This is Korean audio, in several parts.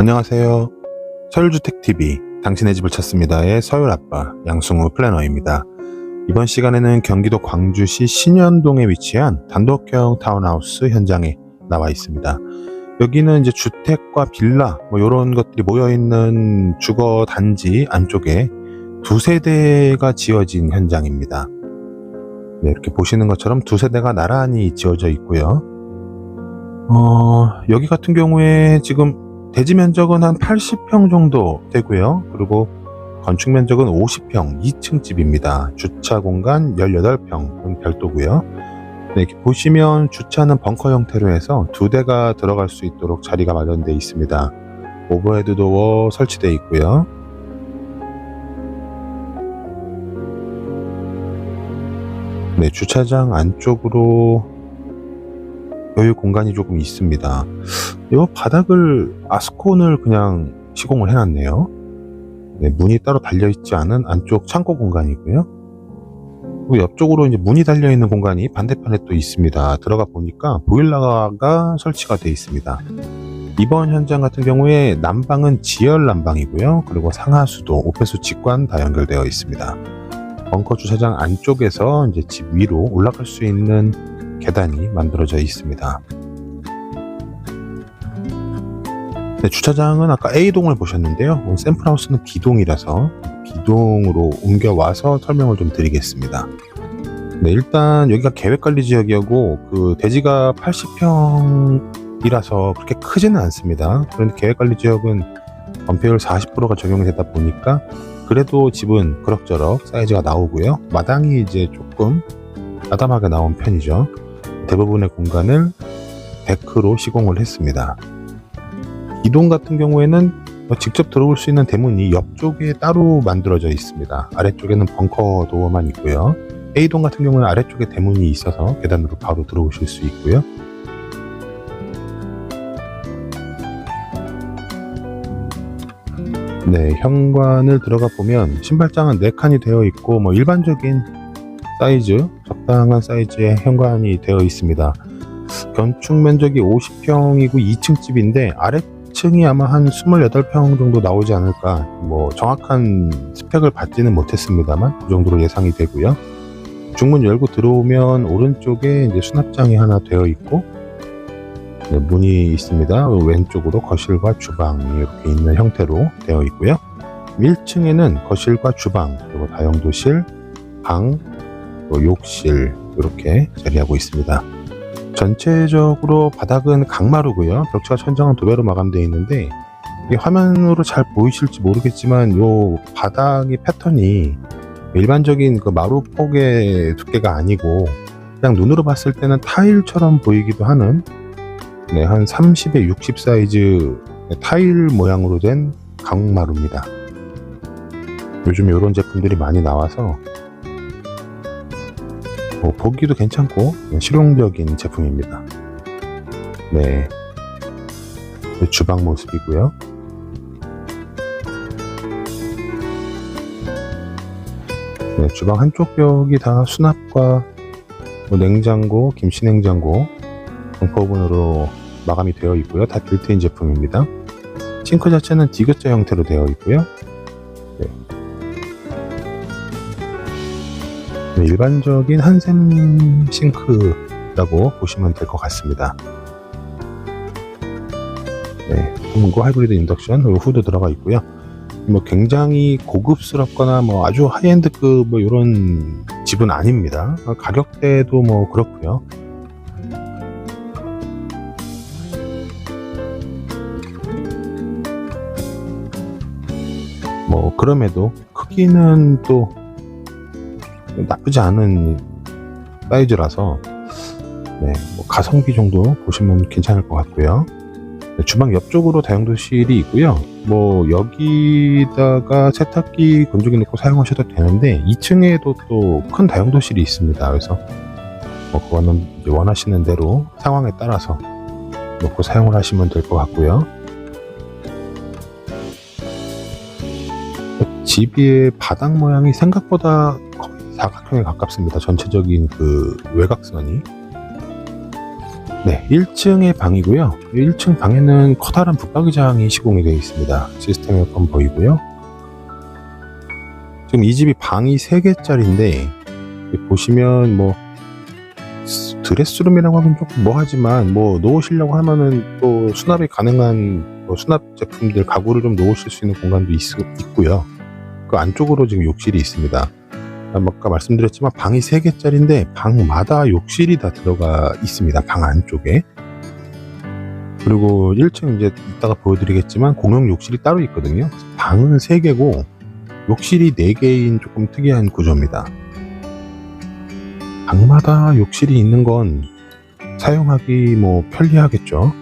안녕하세요. 서울주택TV, 당신의 집을 찾습니다의 서울아빠, 양승우 플래너입니다. 이번 시간에는 경기도 광주시 신현동에 위치한 단독형 타운하우스 현장에 나와 있습니다. 여기는 이제 주택과 빌라, 뭐 이런 것들이 모여있는 주거 단지 안쪽에 두 세대가 지어진 현장입니다. 네, 이렇게 보시는 것처럼 두 세대가 나란히 지어져 있고요. 어, 여기 같은 경우에 지금 대지 면적은 한 80평 정도 되고요. 그리고 건축 면적은 50평, 2층 집입니다. 주차 공간 18평은 별도고요. 네, 이렇게 보시면 주차는 벙커 형태로 해서 두 대가 들어갈 수 있도록 자리가 마련되어 있습니다. 오버헤드 도어 설치되어 있고요. 네, 주차장 안쪽으로 여유 공간이 조금 있습니다. 이 바닥을 아스콘을 그냥 시공을 해놨네요. 네, 문이 따로 달려있지 않은 안쪽 창고 공간이고요. 그리고 옆쪽으로 이제 문이 달려있는 공간이 반대편에 또 있습니다. 들어가 보니까 보일러가 설치가 되어 있습니다. 이번 현장 같은 경우에 난방은 지열 난방이고요. 그리고 상하수도, 오폐수 직관 다 연결되어 있습니다. 벙커 주차장 안쪽에서 이제 집 위로 올라갈 수 있는 계단이 만들어져 있습니다. 네, 주차장은 아까 A동을 보셨는데요. 샘플하우스는 B동이라서 B동으로 옮겨와서 설명을 좀 드리겠습니다. 네, 일단 여기가 계획관리 지역이고 그 대지가 80평이라서 그렇게 크지는 않습니다. 그런데 계획관리 지역은 건폐율 40%가 적용되다 보니까 그래도 집은 그럭저럭 사이즈가 나오고요. 마당이 이제 조금 아담하게 나온 편이죠. 대부분의 공간을 데크로 시공을 했습니다. 이동 같은 경우에는 뭐 직접 들어올 수 있는 대문이 옆쪽에 따로 만들어져 있습니다. 아래쪽에는 벙커 도어만 있고요. A동 같은 경우는 아래쪽에 대문이 있어서 계단으로 바로 들어오실 수 있고요. 네, 현관을 들어가 보면 신발장은 4칸이 되어 있고 뭐 일반적인 사이즈, 적당한 사이즈의 현관이 되어 있습니다. 건축 면적이 50평이고 2층 집인데 아래층이 아마 한 28평 정도 나오지 않을까. 뭐 정확한 스펙을 받지는 못했습니다만 그 정도로 예상이 되고요. 중문 열고 들어오면 오른쪽에 이제 수납장이 하나 되어 있고 네, 문이 있습니다. 왼쪽으로 거실과 주방이 이렇게 있는 형태로 되어 있고요. 1층에는 거실과 주방 그리고 다용도실, 방, 또 욕실 이렇게 자리하고 있습니다. 전체적으로 바닥은 강마루고요. 벽체가 천장은 도배로 마감되어 있는데 이게 화면으로 잘 보이실지 모르겠지만 요 바닥의 패턴이 일반적인 그 마루 폭의 두께가 아니고 그냥 눈으로 봤을 때는 타일처럼 보이기도 하는 네, 한 30에 60 사이즈 타일 모양으로 된 강마루입니다. 요즘 이런 제품들이 많이 나와서 뭐 보기도 괜찮고 실용적인 제품입니다. 네, 주방 모습이고요. 네, 주방 한쪽 벽이 다 수납과 뭐 냉장고, 김치냉장고, 공포분으로 마감이 되어 있고요. 다 빌트인 제품입니다. 싱크 자체는 디귿자 형태로 되어 있고요. 일반적인 한샘 싱크라고 보시면 될 것 같습니다. 네, 문고 하이브리드 인덕션 그리고 후드 들어가 있고요. 뭐 굉장히 고급스럽거나 뭐 아주 하이엔드급 뭐 이런 집은 아닙니다. 가격대도 뭐 그렇고요. 뭐 그럼에도 크기는 또 나쁘지 않은 사이즈라서 네, 뭐 가성비 정도 보시면 괜찮을 것 같고요. 네, 주방 옆쪽으로 다용도실이 있고요. 뭐 여기다가 세탁기 건조기 넣고 사용하셔도 되는데 2층에도 또 큰 다용도실이 있습니다. 그래서 뭐 그거는 원하시는 대로 상황에 따라서 놓고 사용을 하시면 될 것 같고요. 집의 바닥 모양이 생각보다 사각형에 가깝습니다. 전체적인 그 외곽선이. 네, 1층의 방이고요. 1층 방에는 커다란 붙박이장이 시공이 되어 있습니다. 시스템 에어컨 보이고요. 지금 이 집이 방이 3개짜리인데 보시면 뭐 스- 드레스룸이라고 하면 조금 뭐하지만 뭐 놓으시려고 하면은 또 수납이 가능한 뭐 수납 제품들 가구를 좀 놓으실 수 있는 공간도 있, 있고요. 그 안쪽으로 지금 욕실이 있습니다. 아까 말씀드렸지만 방이 3개짜리인데 방마다 욕실이 다 들어가 있습니다. 방 안쪽에. 그리고 1층 이제 이따가 보여드리겠지만 공용 욕실이 따로 있거든요. 방은 3개고 욕실이 4개인 조금 특이한 구조입니다. 방마다 욕실이 있는 건 사용하기 뭐 편리하겠죠.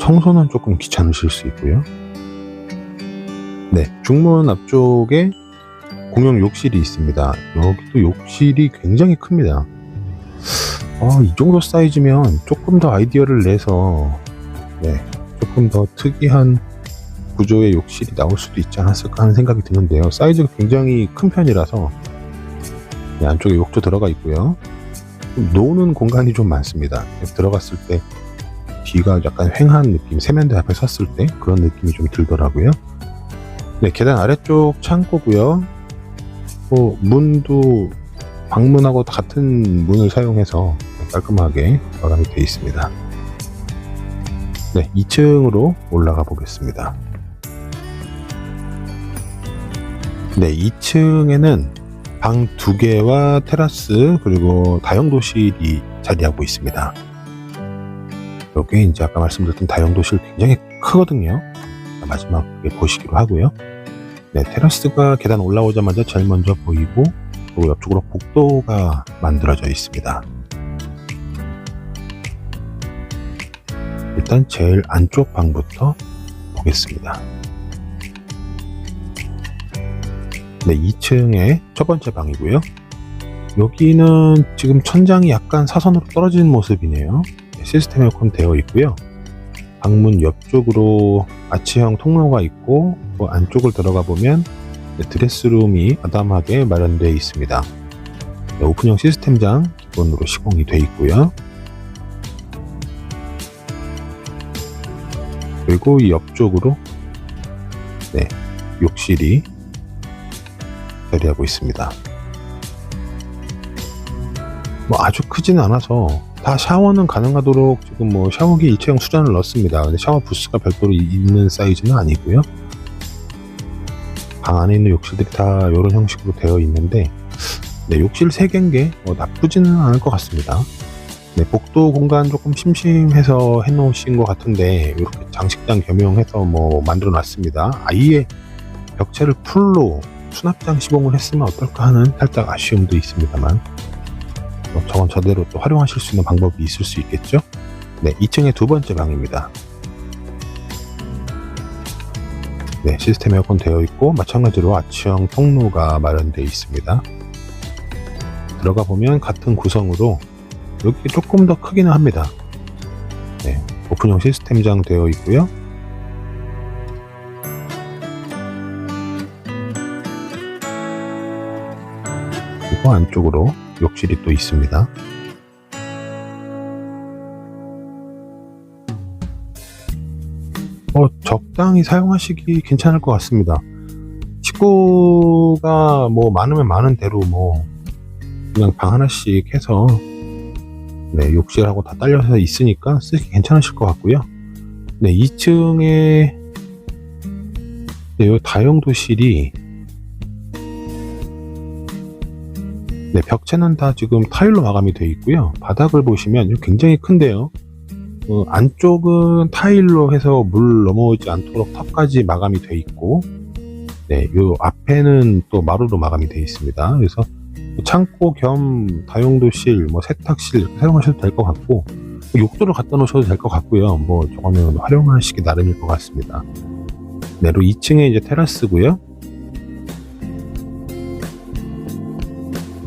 청소는 조금 귀찮으실 수 있고요. 네, 중문 앞쪽에 공용 욕실이 있습니다. 여기도 욕실이 굉장히 큽니다. 어, 이 정도 사이즈면 조금 더 아이디어를 내서 네, 조금 더 특이한 구조의 욕실이 나올 수도 있지 않았을까 하는 생각이 드는데요. 사이즈가 굉장히 큰 편이라서 네, 안쪽에 욕조 들어가 있고요. 좀 노는 공간이 좀 많습니다. 들어갔을 때 뒤가 약간 횡한 느낌, 세면대 앞에 섰을 때 그런 느낌이 좀 들더라고요. 네, 계단 아래쪽 창고고요. 뭐 문도 방문하고 같은 문을 사용해서 깔끔하게 마감이 되어 있습니다. 네, 2층으로 올라가 보겠습니다. 네, 2층에는 방두 개와 테라스 그리고 다용도실이 자리하고 있습니다. 여기 이제 아까 말씀드렸던 다용도실 굉장히 크거든요. 마지막에 보시기로 하고요. 네, 테라스가 계단 올라오자마자 제일 먼저 보이고 그리고 옆쪽으로 복도가 만들어져 있습니다. 일단 제일 안쪽 방부터 보겠습니다. 네, 2층의 첫 번째 방이고요. 여기는 지금 천장이 약간 사선으로 떨어지는 모습이네요. 네, 시스템 에어컨 되어 있고요. 방문 옆쪽으로 아치형 통로가 있고 그 안쪽을 들어가 보면 네, 드레스룸이 아담하게 마련되어 있습니다. 네, 오픈형 시스템장 기본으로 시공이 되어 있고요. 그리고 이 옆쪽으로 네, 욕실이 자리하고 있습니다. 뭐 아주 크지는 않아서 다 샤워는 가능하도록 지금 뭐 샤워기 일체형 수전을 넣었습니다. 근데 샤워 부스가 별도로 이- 있는 사이즈는 아니고요. 방 안에 있는 욕실들이 다 이런 형식으로 되어 있는데 네, 욕실 3개인 게 뭐 나쁘지는 않을 것 같습니다. 네, 복도 공간 조금 심심해서 해놓으신 것 같은데 이렇게 장식장 겸용해서 뭐 만들어 놨습니다. 아예 벽체를 풀로 수납장 시공을 했으면 어떨까 하는 살짝 아쉬움도 있습니다만 뭐 저건 저대로 또 활용하실 수 있는 방법이 있을 수 있겠죠? 네, 2층의 두 번째 방입니다. 네, 시스템 에어컨 되어 있고 마찬가지로 아치형 통로가 마련되어 있습니다. 들어가 보면 같은 구성으로 여기 조금 더 크기는 합니다. 네, 오픈형 시스템장 되어 있고요. 그리고 안쪽으로 욕실이 또 있습니다. 어, 적당히 사용하시기 괜찮을 것 같습니다. 식구가 뭐 많으면 많은 대로 뭐 그냥 방 하나씩 해서 네, 욕실하고 다 딸려서 있으니까 쓰기 괜찮으실 것 같고요. 네, 2층에 네, 요 다용도실이 네, 벽체는 다 지금 타일로 마감이 되어 있고요. 바닥을 보시면 굉장히 큰데요. 어, 안쪽은 타일로 해서 물 넘어오지 않도록 탑까지 마감이 되어 있고, 네, 요 앞에는 또 마루로 마감이 되어 있습니다. 그래서 창고 겸 다용도실, 뭐 세탁실 사용하셔도 될 것 같고, 욕조를 갖다 놓으셔도 될 것 같고요. 뭐 저거는 활용하시기 나름일 것 같습니다. 네, 그리고 2층에 이제 테라스고요.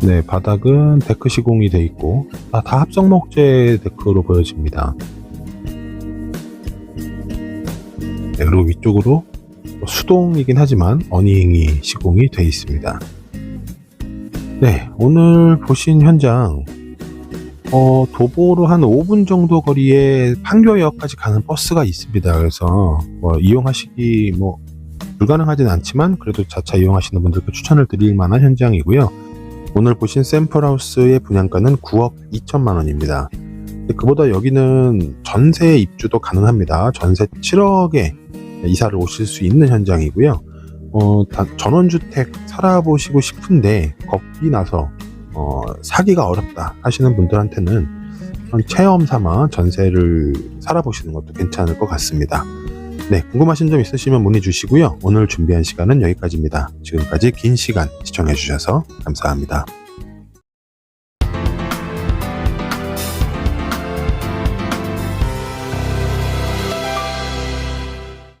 네, 바닥은 데크 시공이 되어 있고 다, 다 합성 목재 데크로 보여집니다. 네, 그리고 위쪽으로 수동이긴 하지만 어닝이 시공이 되어 있습니다. 네, 오늘 보신 현장 어, 도보로 한 5분 정도 거리에 판교역까지 가는 버스가 있습니다. 그래서 뭐 이용하시기 뭐 불가능하진 않지만 그래도 자차 이용하시는 분들께 추천을 드릴 만한 현장이고요. 오늘 보신 샘플하우스의 분양가는 9억 2천만 원입니다. 그보다 여기는 전세 입주도 가능합니다. 전세 7억에 이사를 오실 수 있는 현장이고요. 어, 다- 전원주택 살아보시고 싶은데 겁이 나서 어, 사기가 어렵다 하시는 분들한테는 한 체험 삼아 전세를 살아보시는 것도 괜찮을 것 같습니다. 네, 궁금하신 점 있으시면 문의 주시고요. 오늘 준비한 시간은 여기까지입니다. 지금까지 긴 시간 시청해 주셔서 감사합니다.